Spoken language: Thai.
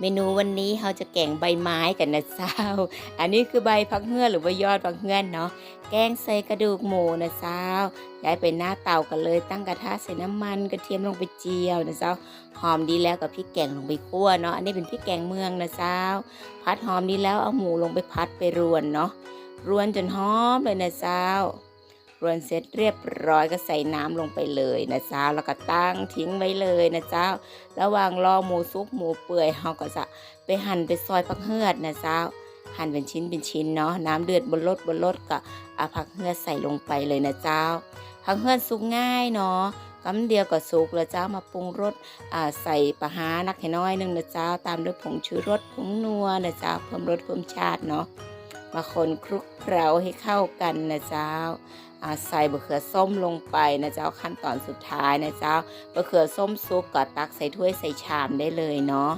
เมนูวันนี้เราจะแกงใบไม้กันนะเจ้า อันนี้คือใบพักเฮือนหรือว่ายอดพักเฮือนเนาะ แกงใส่กระดูกหมูนะเจ้า ย้ายไปหน้าเตากันเลย ตั้งกระทะใส่น้ำมันกระเทียมลงไปเจียวนะเจ้า หอมดีแล้วกับพริกแกงลงไปคั่วเนาะ อันนี้เป็นพริกแกงเมืองนะเจ้า พัดหอมดีแล้วเอาหมูลงไปพัดไปรวนเนาะ รวนจนหอมเลยนะเจ้า รวนเสร็จเรียบร้อยก็ใส่น้ำลงไปเลยนะเจ้าแล้วก็ตั้งทิ้งไว้เลยนะเจ้า ระหว่างรอหมูซุปหมูเปื่อยเราก็จะไปหั่นไปซอยผักเฮือดนะเจ้าหั่นเป็นชิ้นเป็นชิ้นเนาะน้ำเดือดบนรถบนรถก็เอาผักเฮือดใส่ลงไปเลยนะเจ้าผักเฮือดสุกง่ายเนาะกำเดียวก็สุกแล้วเจ้ามาปรุงรสอ่าใส่ปลาหานักให้น้อยหนึงนะเจ้าตามด้วยผงชูรสผงนัวนะเจ้าเพิ่มรสเพิ่มชาติเนาะ มาคนคลุกเคล้าให้เข้ากันนะเจ้าอาใส่บะเขือส้มลงไปนะเจ้าขั้นตอนสุดท้ายนะเจ้าบะเขือส้มซุกก็ตักใส่ถ้วยใส่ชามได้เลยเนาะ